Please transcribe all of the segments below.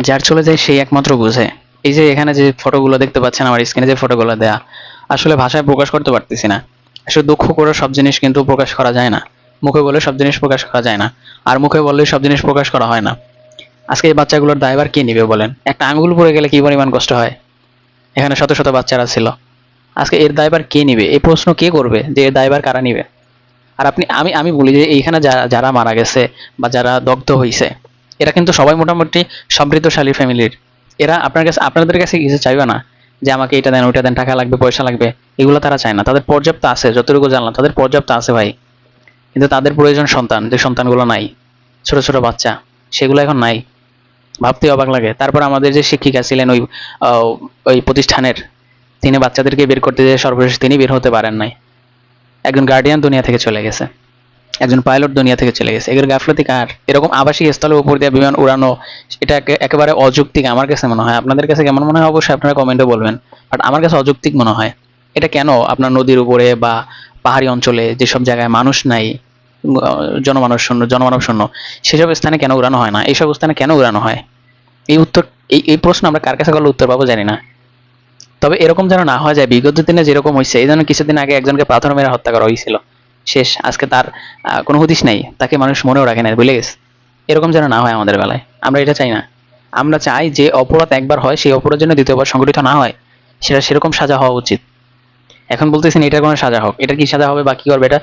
যার চলে যায় সেই একমাত্র বুঝে। এই যে এখানে যে ফটোগুলো দেখতে পাচ্ছেন, আমার স্ক্রিনে যে ফটোগুলো দেয়া, আসলে ভাষায় প্রকাশ করতে পারতেছি না। আসলে দুঃখ করে সব জিনিস কিন্তু প্রকাশ করা যায় না। মুখে বলে সব জিনিস প্রকাশ করা যায় না। আর মুখে বললে সব জিনিস প্রকাশ করা হয় না। আজকে এই বাচ্চাগুলোর দায়বার কে নিবে বলেন? একটা আঙ্গুল পড়ে গেলে কি পরিমাণ কষ্ট হয়? এখানে শত শত বাচ্চারা ছিল। আজকে এর দায়বার কে নিবে? এই প্রশ্ন কে করবে যে এর দায়বার কারা নিবে? আর আপনি, আমি আমি বলি যে এইখানে যারা যারা মারা গেছে বা যারা দগ্ধ হয়েছে এরা কিন্তু সবাই মোটামুটি সমৃদ্ধশালী ফ্যামিলির। এরা আপনার কাছে আপনাদের কাছে কিছু চাইবে না? যে আমাকে এটা দেন, ওইটা দেন, টাকা লাগবে, পয়সা লাগবে, এগুলো তারা চায় না। তাদের পর্যাপ্ত আছে, যতটুকু জানলাম, তাদের পর্যাপ্ত আছে ভাই। কিন্তু তাদের প্রয়োজন সন্তান, যে সন্তানগুলো নাই। ছোট ছোট বাচ্চা, সেগুলো এখন নাই। ভাবতে অবাক লাগে। তারপর আমাদের যে শিক্ষিকা ছিলেন ওই ওই প্রতিষ্ঠানের, তিনি বাচ্চাদেরকে বের করতে যে সর্বশেষ তিনি বের হতে পারেন নাই। একজন গার্ডিয়ান দুনিয়া থেকে চলে গেছে। একজন পাইলট দুনিয়া থেকে চলে গেছে। এগুলো গাফলতি কার? এরকম আবাসিক স্থলের উপর দিয়ে বিমান উড়ানো, এটা একেবারে অযৌক্তিক আমার কাছে মনে হয়। আপনাদের কাছে কেমন মনে হয়? অবশ্যই আপনারা কমেন্টে বলবেন। বাট আমার কাছে অযৌক্তিক মনে হয়। এটা কেন আপনার নদীর উপরে বা পাহাড়ি অঞ্চলে যেসব জায়গায় মানুষ নাই জনমানব শূন্য জনমানব শূন্য, সেসব স্থানে কেন উড়ানো হয় না? এইসব স্থানে কেন উড়ানো হয়? এই উত্তর এই এই প্রশ্ন আমরা কার কাছে করলে উত্তর পাবো জানি না। তবে এরকম যেন না হয় যায়, বিগত দিনে যেরকম হয়েছে এই জন্য কিছুদিন আগে একজনকে পাথর মেরে হত্যা করা হয়েছিল। শেষ, আজকে তার কোনো হদিস নাই, তাকে মানুষ মনেও রাখে না ভুলে গেছে। এরকম যেন না হয় আমাদের বেলায়, আমরা এটা চাই না। আমরা চাই যে অপরাধ একবার হয়, সেই অপরাধ যেন দ্বিতীয়বার সংগঠিত না হয়, সেটা সেরকম সাজা হওয়া উচিত। এখন বলতেছেন, এটার কোনো সাজা হোক, এটা কি সাজা হবে বা কি করবে এটা?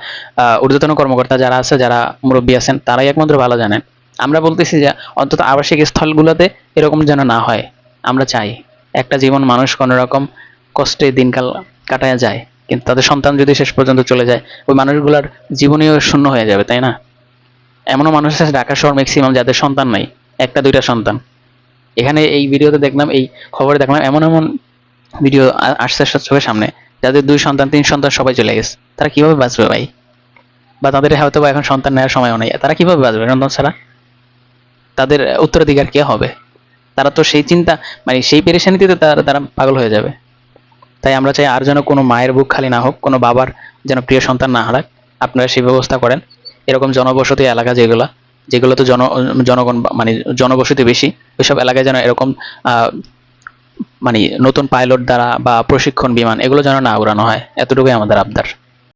ঊর্ধ্বতন কর্মকর্তা যারা আছে, যারা মুরব্বী আছেন, তারাই একমাত্র ভালো জানেন। আমরা বলতেছি যে অন্তত আবাসিক স্থলগুলোতে এরকম যেন না হয়, আমরা চাই। একটা জীবন মানুষ কোনো রকম কষ্টে দিনকাল কাটায় যায়। কিন্তু তাদের সন্তান যদি শেষ পর্যন্ত চলে যায়, ওই মানুষগুলোর জীবনীয় শূন্য হয়ে যাবে, তাই না? এমনও মানুষ আছে ঢাকা শহর ম্যাক্সিমাম যাদের সন্তান নাই, একটা, দুইটা সন্তান। এখানে এই ভিডিওতে দেখলাম, এই খবরে দেখলাম, এমন এমন ভিডিও আসছে চোখের সামনে, যাদের দুই সন্তান, তিন সন্তান সবাই চলে গেছে। তারা কীভাবে বাঁচবে ভাই? বা তাদের হয়তো এখন সন্তান নেওয়ার সময়ও নেই। তারা কীভাবে বাঁচবে সন্তান ছাড়া? তাদের উত্তরাধিকার কে হবে? তারা তো সেই চিন্তা মানে সেই পেরেশানিতে তারা তারা পাগল হয়ে যাবে। তাই আমরা চাই আর যেন কোনো মায়ের বুক খালি না হোক, কোনো বাবার যেন প্রিয় সন্তান না হারাক। আপনারা সেই ব্যবস্থা করেন। এরকম জনবসতি এলাকা যেগুলো যেগুলো তো জন, জনগণ মানে জনবসতি বেশি, ওইসব এলাকায় যেন এরকম মানে নতুন পাইলট দ্বারা বা প্রশিক্ষণ বিমান, এগুলো যেন না উড়ানো হয়। এতটুকুই আমাদের আবদার।